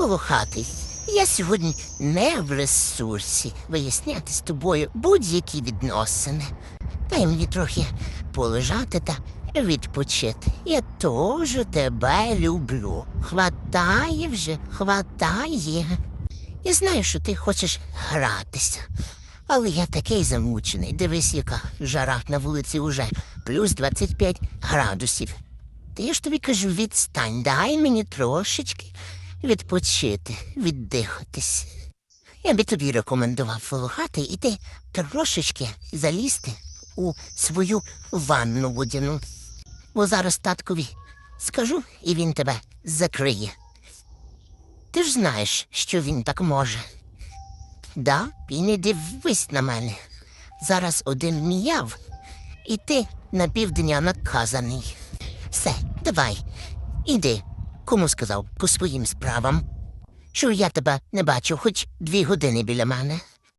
Волохатий, я сьогодні не в ресурсі виясняти з тобою будь-які відносини. Дай мені трохи полежати та відпочити. Я теж тебе люблю. Хватає вже, хватає. Я знаю, що ти хочеш гратися. Але я такий замучений. Дивись, яка жара на вулиці уже плюс 25 градусів. Та я ж тобі кажу, відстань, дай мені трошечки відпочити, віддихатись. Я би тобі рекомендував волохати іти трошечки залізти у свою ванну водяну. Бо зараз таткові скажу, і він тебе закриє. Ти ж знаєш, що він так може. Да, і не дивись на мене. Зараз один міяв, і ти на півдня наказаний. Все, давай, іди. Кому сказав по своїм справам? Що я тебе не бачу хоч дві години біля мене.